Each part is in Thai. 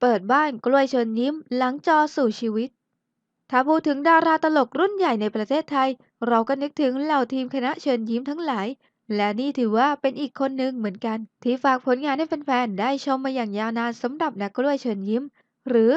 เปิดบ้านกล้วยเชิญยิ้มหลังจอสู่ชีวิต ถ้าพูดถึงดาราตลกรุ่นใหญ่ในประเทศไทย เราก็นึกถึงเหล่าทีมคณะเชิญยิ้มทั้งหลาย และนี่ถือว่าเป็นอีกคนหนึ่งเหมือนกัน ที่ฝากผลงานให้แฟนๆได้ชมมาอย่างยาวนานสำหรับนักกล้วยเชิญยิ้ม หรือ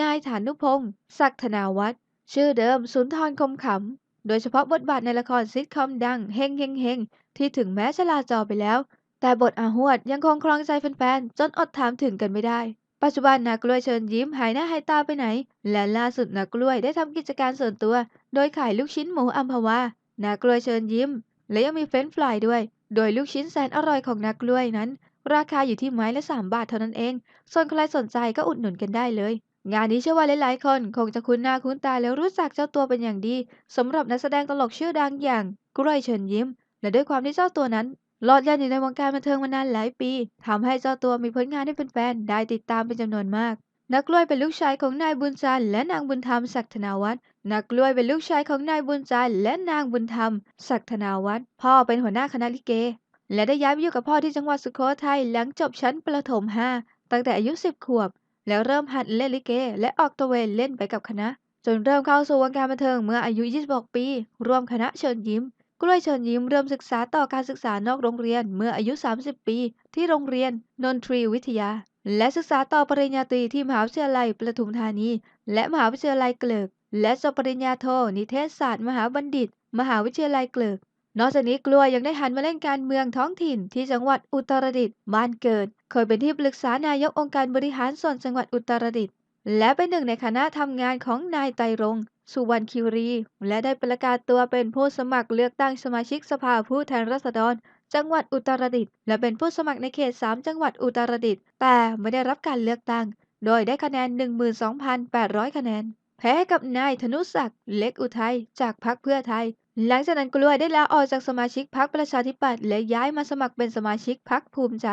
นายฐานุพงศ์ศักธนาวัฒน์ชื่อเดิมสุนทรคมขำ โดยเฉพาะบทบาทในละครซิทคอมดังเฮงเฮงเฮงที่ถึงแม้จะลาจอไปแล้ว แต่บทอาหวดยังคงครองใจแฟนๆจนอดถามถึงกันไม่ได้ ปัจจุบันนักกล้วยเชิญยิ้มหายหน้าหายตาไปไหน และล่าสุดนักกล้วยได้ทำกิจการส่วนตัว โดยขายลูกชิ้นหมูอัมพวานักกล้วยเชิญยิ้ม และยังมีเฟรนช์ฟรายด้วย โดยลูกชิ้นแสนอร่อยของนักกล้วยนั้น ราคาอยู่ที่ไม้ละ 3 บาทเท่านั้นเอง ส่วนใครสนใจก็อุดหนุนกันได้เลย งานนี้เชื่อว่าหลายๆ คนคงจะคุ้นหน้าคุ้นตาแล้วรู้จักเจ้าตัวเป็นอย่างดีสำหรับนักแสดงตลกชื่อดังอย่างกล้วยเชิญยิ้ม และด้วยความที่เจ้าตัวนั้น หลอดเล่นอยู่ในวงการบันเทิงมานานหลายปีทำให้เจ้าตัวมีผลงานให้แฟนๆได้ติดตามเป็นจำนวนมาก นักกล้วยเป็นลูกชายของนายบุญจันทร์และนางบุญธรรมศักธนาวัฒน์นักกล้วยเป็นลูกชายของนายบุญจันทร์และนางบุญธรรมศักธนาวัฒน์พ่อเป็นหัวหน้าคณะลิเก และได้ย้ายไปอยู่กับพ่อที่จังหวัดสุโขทัยหลังจบชั้นประถม 5 ตั้งแต่อายุ 10 ขวบ แล้วเริ่มหัดเล่นลิเก และออกตระเวนเล่นไปกับคณะ จนเริ่มเข้าสู่วงการบันเทิงเมื่ออายุ 26 ปี ร่วมคณะเชิญยิ้ม กล้วยเชิญยิ้มเริ่มศึกษาต่อการศึกษานอกโรงเรียนเมื่ออายุ 30 ปี ที่โรงเรียน นนทรีวิทยา และศึกษาต่อปริญญาตรีที่มหาวิทยาลัยประทุมธานี และมหาวิทยาลัยเกลิก และจบปริญญาโท นิเทศศาสตร์ มหาบัณฑิต มหาวิทยาลัยเกลิก นอกจากนี้กล้วยยังได้หันมาเล่นการเมืองท้องถิ่นที่จังหวัดอุตรดิตถ์บ้านเกิด เคยเป็นที่ปรึกษานายกองค์การบริหารส่วนจังหวัดอุตรดิตถ์และเป็นหนึ่งในคณะทำงานของนายไตรรง สุวรรณคิรี และได้ประกาศตัวเป็นผู้สมัครเลือกตั้งสมาชิกสภาผู้แทนราษฎร จังหวัดอุตรดิตถ์และเป็นผู้สมัครในเขต 3 จังหวัดอุตรดิตถ์แต่ไม่ได้รับการเลือกตั้ง โดยได้คะแนน 12,800 คะแนน แพ้กับนายธนุศักดิ์เล็กอุทัยจากพรรคเพื่อไทย หลังจากนั้นกล้วยได้ลาออกจากสมาชิกพรรคประชาธิปัตย์และย้ายมาสมัครเป็นสมาชิกพรรคภูมิใจ